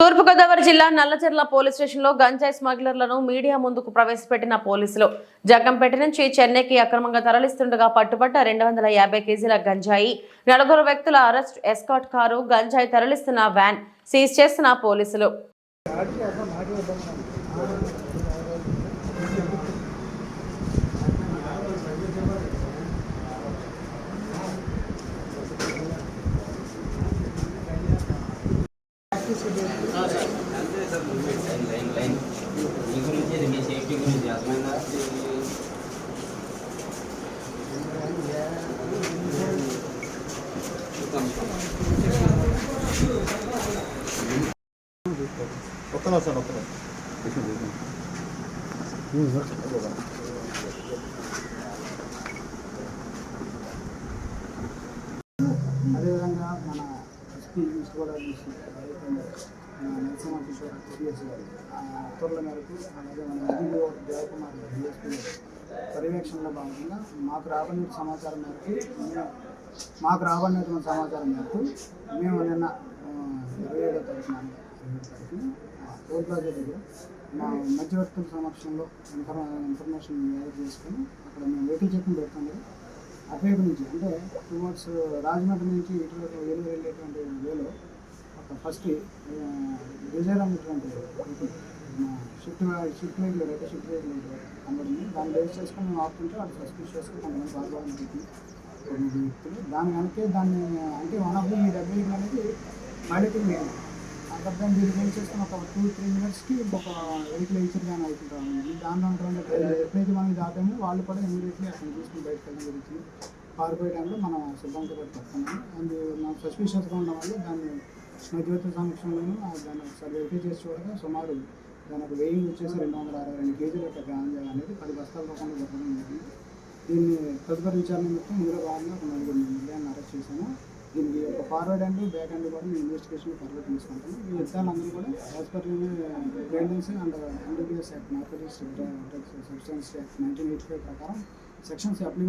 తూర్పుగోదావరి జిల్లా నల్లచెర్ల పోలీస్ స్టేషన్లో గంజాయి స్మగ్లర్లను మీడియా ముందుకు ప్రవేశపెట్టిన పోలీసులు. జగంపేట నుంచి చెన్నైకి అక్రమంగా తరలిస్తుండగా పట్టుబట్ట రెండు వందల యాభై కేజీల గంజాయి. నలుగురు వ్యక్తుల అరెస్ట్ ఎస్కాట్ కారు గంజాయి తరలిస్తున్న వ్యాన్ సీజ్ చేస్తున్న పోలీసులు లైన్ లైన్ మీ గురించి ఇది మీ సేఫ్టీ గురించి అర్థమైందా ఒక్కనా సార్ ఒక్కనా అదేవిధంగా మన ఎస్పీ తీసుకోవడానికి గోదావరి డిస్ట్రిక్ట్ నరసింహ కిషోర్ సిఎస్ గారు ఆ ఉత్తర్వుల మేరకు అలాగే మన ఎంపీఓ దేవకుమార్ డిఎస్పీ పర్యవేక్షణలో భాగంగా మాకు రాబడిన సమాచారం మేరకు మాకు రాబడినటువంటి సమాచారం మేరకు మేము నిన్న ఇరవై ఏడో తారీఖు తారీఖున టోల్ ప్లాజా దగ్గర మా మధ్యవర్తుల సమక్షంలో ఇన్ఫర్మేషన్ గ్యాదర్ చేసుకొని అక్కడ మేము వెహికల్ చెక్కింగ్ పెడుతుంది అటువైపు నుంచి అంటే టువర్డ్స్ రాజమండ్రి నుంచి ఇటువైపు ఏలూరు వెళ్ళేటువంటి వేలో ఒక ఫస్ట్ డిజైర్ అనేటువంటి shift shift vehicle right shift vehicle కనబడింది దాన్ని బేస్ చేసుకుని మేము ఆపుతుంటే వాళ్ళు సస్పిషియస్గా కొంతమంది బాగా వ్యక్తులు. దాని కనుకే దాన్ని అంటే వన్ ఆఫ్ ది డెబ్బై వెహికల్ అనేది మళ్ళీ మేము అక్కడ దీన్ని బేస్ ఒక టూ త్రీ మినిట్స్కి ఒక వెహికల్ ఇచ్చారు కానీ అవుతుంటాం. దానిలో ఉంటుంది ఎప్పుడైతే మనం దాటామో వాళ్ళు కూడా ఇమీడియట్లీ అక్కడ తీసుకుని బయటకు వెళ్ళడం జరుగుతుంది. పారిపోయే టైంలో మనం సిబ్బంది కూడా పెడుతున్నాము అండ్ మనం సస్పిషియస్గా ఉండడం వల్ల దాన్ని మధ్యవర్తి సమక్షంలోనూ దాన్ని ఒకసారి వెరిఫై చేసి చూడగా సుమారు దాని ఒక వెయ్యి వచ్చేసి రెండు వందల అరవై రెండు కేజీల యొక్క గాంజా అనేది పది బస్తాల రూపంలో దొరకడం జరిగింది. దీన్ని తదుపరి విచారణ నిమిత్తం ఇందులో భాగంగా ఒక నలుగురు నిర్ణయాన్ని అరెస్ట్ చేశాము దీనికి ఒక ఫార్వర్డ్ అండ్ బ్యాక్ అండ్ కూడా మేము ఇన్వెస్టిగేషన్ ఫార్వర్డ్ తీసుకుంటాము. ఈ విషయాలందరూ కూడా as per guidelines and MBBS act narcotics drugs substance act nineteen eighty five ప్రకారం సెక్షన్స్ అప్లికబుల్